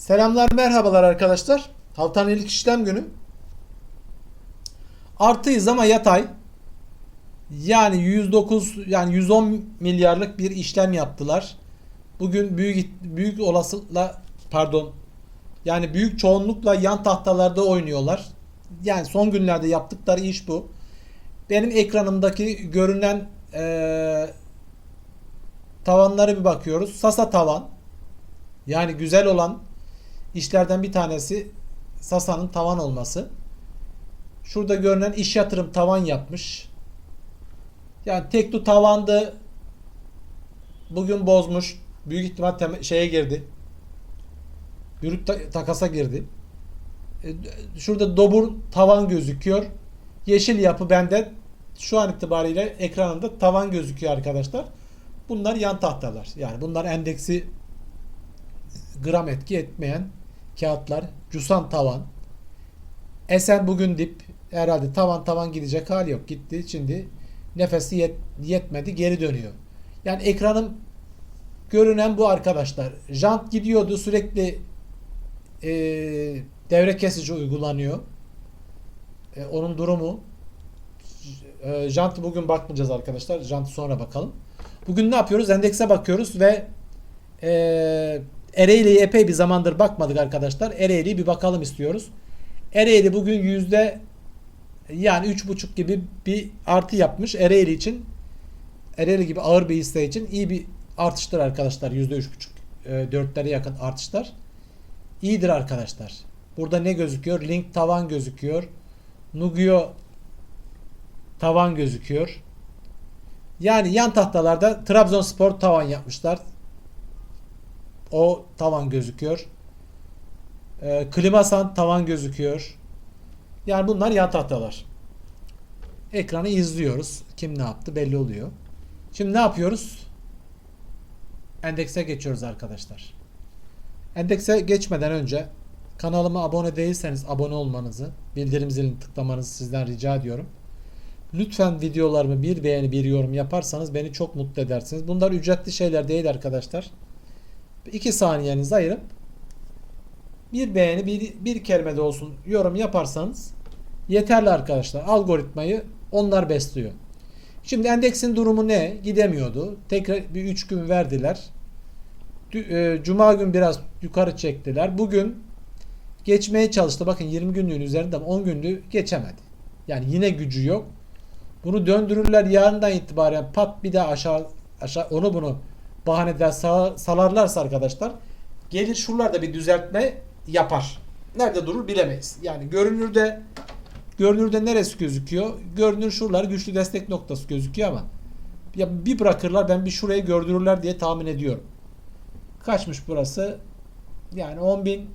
Selamlar merhabalar arkadaşlar. Haftanın ilk işlem günü. Artıyız ama yatay. Yani 109 yani 110 milyarlık bir işlem yaptılar. Bugün büyük büyük olasılıkla pardon yani büyük çoğunlukla yan tahtalarda oynuyorlar. Yani son günlerde yaptıkları iş bu. Benim ekranımdaki görünen eee tavanlara bir bakıyoruz. Sasa tavan. Yani güzel olan işlerden bir tanesi Sasa'nın tavan olması. Şurada görünen iş yatırım tavan yapmış. Yani tekli tavandı. Bugün bozmuş. Büyük ihtimal tem- şeye girdi. Brüt ta- takasa girdi. E, Şurada dobur tavan gözüküyor. Yeşil yapı bende şu an itibariyle ekranımda tavan gözüküyor arkadaşlar. Bunlar yan tahtalar. Yani bunlar endeksi gram etki etmeyen kağıtlar. Cusan tavan. Esen bugün dip. Herhalde tavan tavan gidecek hali yok. Gitti. Şimdi nefesi yet- yetmedi. Geri dönüyor. Yani ekranım görünen bu arkadaşlar. Jant gidiyordu. Sürekli e, devre kesici uygulanıyor. E, onun durumu e, jantı bugün bakmayacağız arkadaşlar. Jantı sonra bakalım. Bugün ne yapıyoruz? Endekse bakıyoruz ve e, Ereğli'ye epey bir zamandır bakmadık arkadaşlar. Ereğli'ye bir bakalım istiyoruz. Ereğli bugün yüzde yani üç buçuk gibi bir artı yapmış. Ereğli için Ereğli gibi ağır bir hisse için iyi bir artıştır arkadaşlar. Yüzde üç buçuk e, dörtlere yakın artışlar. İyidir arkadaşlar. Burada ne gözüküyor? Link tavan gözüküyor. Nugio tavan gözüküyor. Yani yan tahtalarda Trabzonspor tavan yapmışlar. O tavan gözüküyor. Ee, Klimasan tavan gözüküyor. Yani bunlar yan tahtalar. Ekranı izliyoruz. Kim ne yaptı belli oluyor. Şimdi ne yapıyoruz? Endekse geçiyoruz arkadaşlar. Endekse geçmeden önce kanalıma abone değilseniz abone olmanızı, bildirim zilini tıklamanızı sizden rica ediyorum. Lütfen videolarımı bir beğeni bir yorum yaparsanız beni çok mutlu edersiniz. Bunlar ücretli şeyler değil arkadaşlar. 2 saniyenizi ayırıp bir beğeni bir, bir kelime de olsun yorum yaparsanız yeterli arkadaşlar. Algoritmayı onlar besliyor. Şimdi endeksin durumu ne? Gidemiyordu. Tekrar bir 3 gün verdiler. E, Cuma gün biraz yukarı çektiler. Bugün geçmeye çalıştı. Bakın 20 günlüğün üzerinde ama 10 günlüğü geçemedi. Yani yine gücü yok. Bunu döndürürler yarından itibaren pat bir daha aşağı aşağı onu bunu bahaneden sal- salarlarsa arkadaşlar gelir şuralarda bir düzeltme yapar. Nerede durur bilemeyiz. Yani görünürde görünürde neresi gözüküyor? Görünür şuralar güçlü destek noktası gözüküyor ama ya bir bırakırlar ben bir şurayı gördürürler diye tahmin ediyorum. Kaçmış burası? Yani 10 bin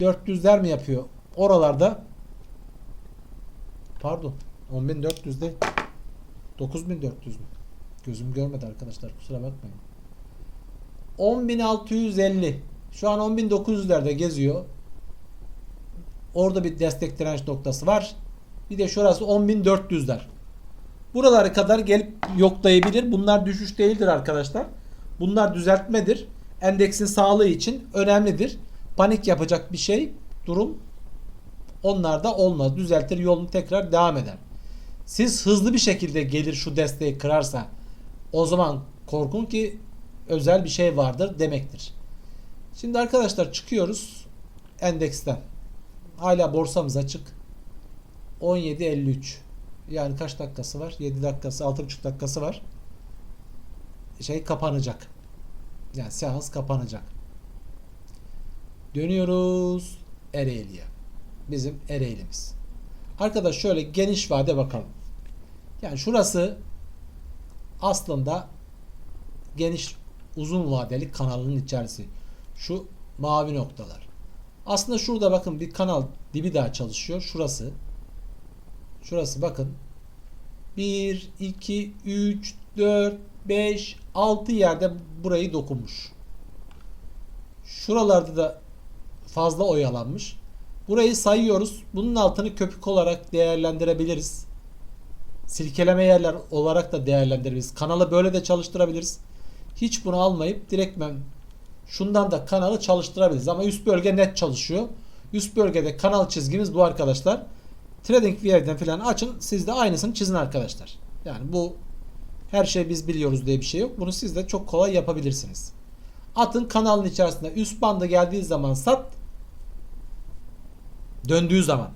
400'ler mi yapıyor? Oralarda Pardon. 10.400 değil. 9.400 mü? Gözüm görmedi arkadaşlar. Kusura bakmayın. 10.650. Şu an 10.900'lerde geziyor. Orada bir destek direnç noktası var. Bir de şurası 10.400'ler. Buralara kadar gelip yoklayabilir. Bunlar düşüş değildir arkadaşlar. Bunlar düzeltmedir. Endeksin sağlığı için önemlidir. Panik yapacak bir şey, durum onlar da olmaz. Düzeltir yolunu tekrar devam eder. Siz hızlı bir şekilde gelir şu desteği kırarsa o zaman korkun ki özel bir şey vardır demektir. Şimdi arkadaşlar çıkıyoruz endeksten. Hala borsamız açık. 17.53. Yani kaç dakikası var? 7 dakikası, 6.5 dakikası var. Şey kapanacak. Yani seans kapanacak. Dönüyoruz Ereğli'ye bizim Ereğli'miz. Arkadaş şöyle geniş vade bakalım. Yani şurası aslında geniş uzun vadeli kanalın içerisi. Şu mavi noktalar. Aslında şurada bakın bir kanal dibi daha çalışıyor. Şurası. Şurası bakın. 1, 2, 3, 4, 5, 6 yerde burayı dokunmuş. Şuralarda da fazla oyalanmış. Burayı sayıyoruz. Bunun altını köpük olarak değerlendirebiliriz. Silkeleme yerler olarak da değerlendirebiliriz. Kanalı böyle de çalıştırabiliriz. hiç bunu almayıp direktmen şundan da kanalı çalıştırabiliriz. Ama üst bölge net çalışıyor. Üst bölgede kanal çizgimiz bu arkadaşlar. TradingView'den falan açın. Siz de aynısını çizin arkadaşlar. Yani bu her şey biz biliyoruz diye bir şey yok. Bunu siz de çok kolay yapabilirsiniz. Atın kanalın içerisinde üst bandı geldiği zaman sat. Döndüğü zaman.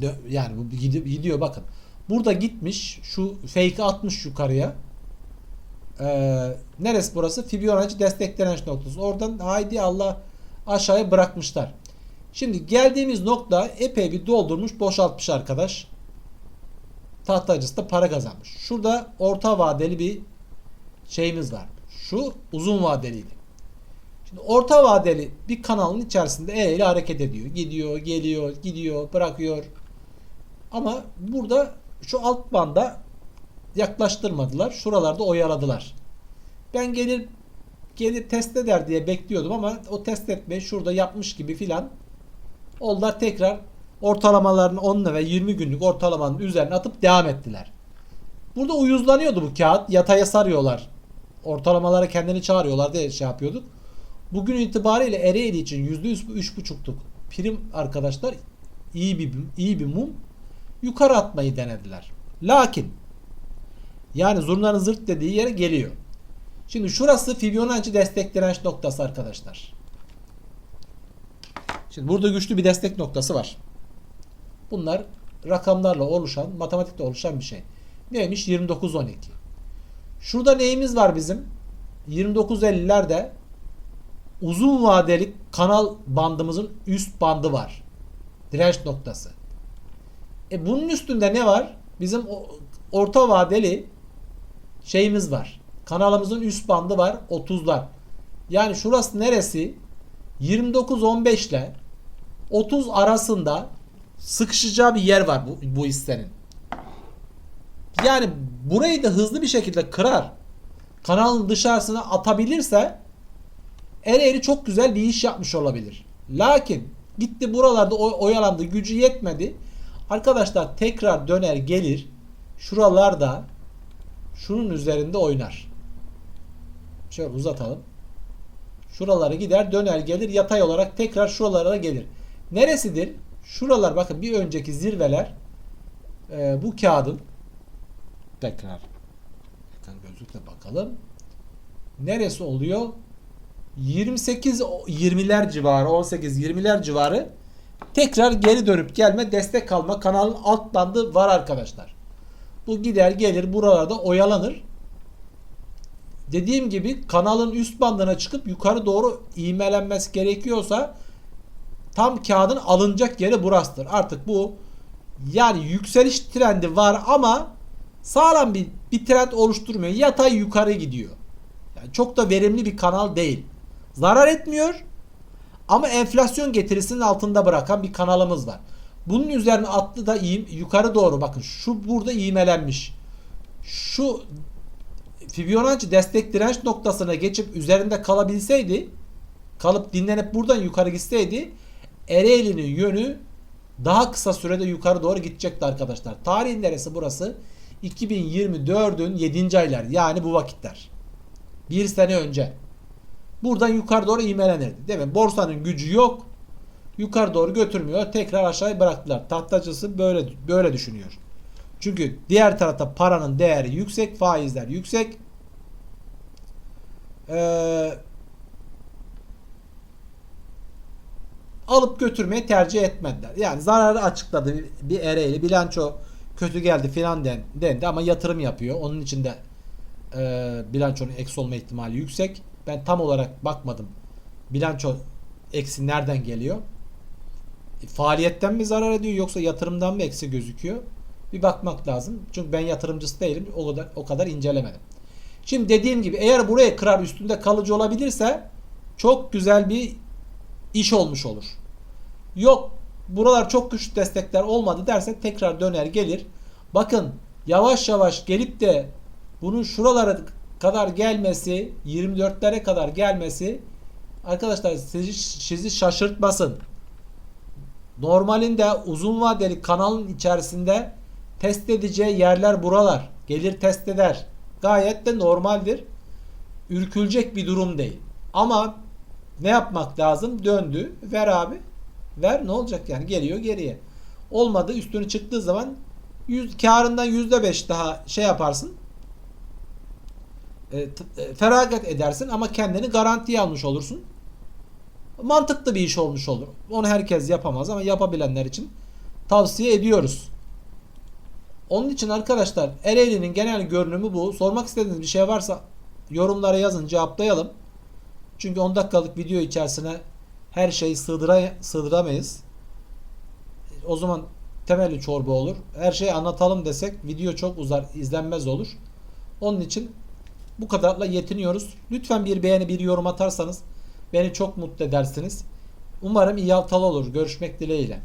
Dö- Yani bu gidi- gidiyor bakın. Burada gitmiş şu fake'i atmış yukarıya. Ee, neresi burası? Fibonacci destek direnç noktası. Oradan haydi Allah aşağıya bırakmışlar. Şimdi geldiğimiz nokta epey bir doldurmuş boşaltmış arkadaş. Tahtacısı da para kazanmış. Şurada orta vadeli bir şeyimiz var. Şu uzun vadeliydi. Şimdi orta vadeli bir kanalın içerisinde E ile hareket ediyor. Gidiyor, geliyor, gidiyor, bırakıyor. Ama burada şu alt banda yaklaştırmadılar. Şuralarda oyaladılar. Ben gelir gelir test eder diye bekliyordum ama o test etme şurada yapmış gibi filan oldular tekrar ortalamalarını 10 ve 20 günlük ortalamanın üzerine atıp devam ettiler. Burada uyuzlanıyordu bu kağıt. Yataya sarıyorlar. Ortalamalara kendini çağırıyorlar diye şey yapıyorduk. Bugün itibariyle Ereğli için %3,5'luk prim arkadaşlar iyi bir iyi bir mum yukarı atmayı denediler. Lakin yani zurnanın zırt dediği yere geliyor. Şimdi şurası Fibonacci destek direnç noktası arkadaşlar. Şimdi burada güçlü bir destek noktası var. Bunlar rakamlarla oluşan, matematikle oluşan bir şey. Neymiş? 29-12. Şurada neyimiz var bizim? 29.50'lerde uzun vadeli kanal bandımızın üst bandı var. Direnç noktası. E bunun üstünde ne var? Bizim orta vadeli şeyimiz var. Kanalımızın üst bandı var 30'lar. Yani şurası neresi? 29-15 ile 30 arasında sıkışacağı bir yer var bu, bu hissenin. Yani burayı da hızlı bir şekilde kırar. Kanalın dışarısına atabilirse Ereğli çok güzel bir iş yapmış olabilir. Lakin gitti buralarda oy- oyalandı gücü yetmedi. Arkadaşlar tekrar döner gelir şuralarda şunun üzerinde oynar. Şöyle uzatalım. Şuralara gider döner gelir yatay olarak tekrar şuralara gelir. Neresidir? Şuralar bakın bir önceki zirveler e, bu kağıdın tekrar ekran gözlükle bakalım. Neresi oluyor? 28 20'ler civarı 18 20'ler civarı tekrar geri dönüp gelme destek alma kanalın alt bandı var arkadaşlar. Bu gider gelir buralarda oyalanır. Dediğim gibi kanalın üst bandına çıkıp yukarı doğru ivmelenmesi gerekiyorsa tam kağıdın alınacak yeri burasıdır. Artık bu yani yükseliş trendi var ama sağlam bir, bir trend oluşturmuyor. Yatay yukarı gidiyor. Yani çok da verimli bir kanal değil. Zarar etmiyor ama enflasyon getirisinin altında bırakan bir kanalımız var. Bunun üzerine attı da yukarı doğru bakın şu burada iğmelenmiş. Şu Fibonacci destek direnç noktasına geçip üzerinde kalabilseydi kalıp dinlenip buradan yukarı gitseydi Ereğli'nin yönü daha kısa sürede yukarı doğru gidecekti arkadaşlar. Tarihin neresi burası? 2024'ün 7. aylar yani bu vakitler. Bir sene önce. Buradan yukarı doğru ivmelenirdi. Değil mi? Borsanın gücü yok. Yukarı doğru götürmüyor. Tekrar aşağıya bıraktılar. Tahtacısı böyle böyle düşünüyor. Çünkü diğer tarafta paranın değeri yüksek, faizler yüksek. Ee, alıp götürmeyi tercih etmediler. Yani zararı açıkladı bir ereğli bilanço kötü geldi filan den, dendi ama yatırım yapıyor. Onun için de e, bilançonun eksi olma ihtimali yüksek. Ben tam olarak bakmadım. Bilanço eksi nereden geliyor? E, faaliyetten mi zarar ediyor yoksa yatırımdan mı eksi gözüküyor? Bir bakmak lazım. Çünkü ben yatırımcısı değilim. O kadar o kadar incelemedim. Şimdi dediğim gibi eğer buraya kırar üstünde kalıcı olabilirse çok güzel bir iş olmuş olur. Yok buralar çok güçlü destekler olmadı derse tekrar döner gelir. Bakın yavaş yavaş gelip de bunun şuralara kadar gelmesi 24'lere kadar gelmesi arkadaşlar sizi, sizi şaşırtmasın. Normalinde uzun vadeli kanalın içerisinde test edeceği yerler buralar. Gelir test eder. Gayet de normaldir. ürkülecek bir durum değil. Ama ne yapmak lazım? Döndü. Ver abi. Ver ne olacak yani? Geliyor geriye. Olmadı üstünü çıktığı zaman yüz, karından %5 daha şey yaparsın. E, e, feragat edersin ama kendini garantiye almış olursun. Mantıklı bir iş olmuş olur. Onu herkes yapamaz ama yapabilenler için tavsiye ediyoruz. Onun için arkadaşlar Ereğli'nin genel görünümü bu. Sormak istediğiniz bir şey varsa yorumlara yazın cevaplayalım. Çünkü 10 dakikalık video içerisine her şeyi sığdıra, sığdıramayız. O zaman temelli çorba olur. Her şeyi anlatalım desek video çok uzar, izlenmez olur. Onun için bu kadarla yetiniyoruz. Lütfen bir beğeni, bir yorum atarsanız beni çok mutlu edersiniz. Umarım iyi haftalar olur. Görüşmek dileğiyle.